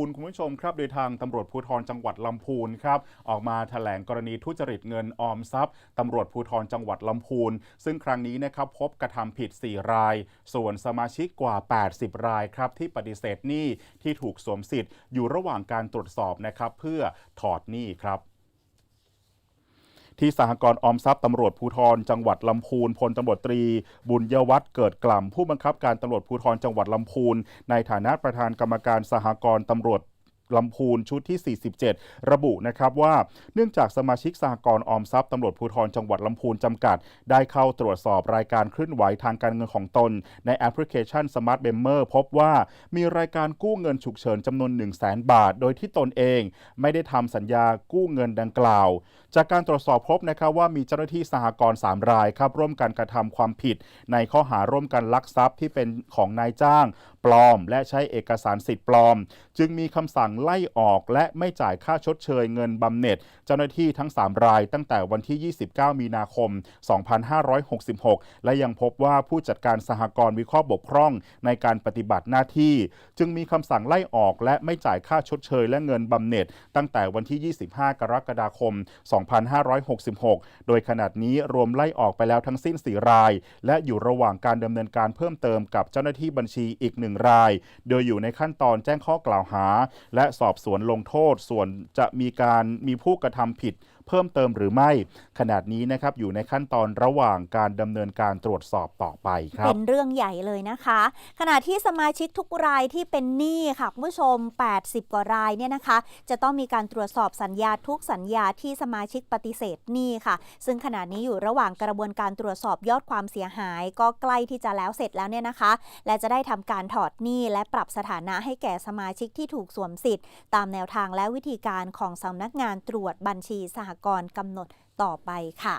พูนคุณผู้ชมครับ โดยทางตำรวจภูธรจังหวัดลำพูนครับออกมาแถลงกรณีทุจริตเงินออมทรัพย์ตำรวจภูธรจังหวัดลำพูน ซึ่งครั้งนี้นะครับพบกระทำผิด 4 ราย ส่วนสมาชิกกว่า 80 รายครับที่ปฏิเสธหนี้ที่ถูกสวมสิทธิ์อยู่ระหว่างการตรวจสอบนะครับเพื่อถอดหนี้ครับ ที่สหกรณ์ออมทรัพย์ตำรวจภูธรจังหวัดลำพูนพลตำรวจตรี บุญยวัฒน์เกิดกล่ำผู้บังคับการตำรวจภูธรจังหวัดลำพูน ในฐานะประธานกรรมการสหกรณ์ตำรวจ ลำพูนชุดที่ 47 ระบุนะครับว่าเนื่องจากสมาชิกสหกรณ์ออมทรัพย์ตำรวจภูธรจังหวัดลำพูนจำกัด ได้เข้าตรวจสอบรายการเคลื่อนไหวทางการเงินของตน ในแอปพลิเคชัน Smart b e m m e r พบว่ามีรายการกู้เงินฉุกเฉินจำนวน 1 0 0 0 0แบาท โดยที่ตนเอง ไม่ได้ทำสัญญากู้เงินดังกล่าว จากการตรวจสอบพบนะครับว่ามีเจ้าหน้าที่สหกรณ์3รายครับร่วมกันกระทำความผิด ในข้อหาร่วมกันลักทรัพย์ที่เป็นของนายจ้าง ปลอม และใช้เอกสารสิทธิ์ปลอม จึงมีคำสั่งไล่ออกและไม่จ่ายค่าชดเชยเงินบำเหน็จ เจ้าหน้าที่ทั้ง 3 รายตั้งแต่วันที่ 29 มีนาคม 2566 และยังพบว่าผู้จัดการสหกรณ์วิเคราะห์บกพร่องในการปฏิบัติหน้าที่ จึงมีคำสั่งไล่ออกและไม่จ่ายค่าชดเชยและเงินบำเหน็จ ตั้งแต่วันที่ 25 กรกฎาคม 2566 โดยขนาดนี้รวมไล่ออกไปแล้วทั้งสิ้น 4 ราย และอยู่ระหว่างการดำเนินการเพิ่มเติมกับเจ้าหน้าที่บัญชีอีกหนึ่งราย โดยอยู่ในขั้นตอนแจ้งข้อกล่าวหา และสอบสวนลงโทษส่วนจะมีการมีผู้กระทำผิด เพิ่มเติมหรือไม่ ขนาดนี้นะครับอยู่ในขั้นตอนระหว่างการดำเนินการตรวจสอบต่อไปครับเป็นเรื่องใหญ่เลยนะคะ ขณะที่สมาชิกทุกรายที่เป็นหนี้ค่ะคุณผู้ชม 80 กว่ารายเนี่ยนะคะ จะต้องมีการตรวจสอบสัญญาทุกสัญญาที่สมาชิกปฏิเสธหนี้ค่ะ ซึ่งขณะนี้อยู่ระหว่างกระบวนการตรวจสอบยอดความเสียหาย ก็ใกล้ที่จะแล้วเสร็จแล้วเนี่ยนะคะ และจะได้ทำการถอดหนี้และปรับสถานะให้แก่สมาชิกที่ถูกสวมสิทธิ์ ตามแนวทางและวิธีการของสำนักงานตรวจบัญชีสหกรกำหนดต่อไปค่ะ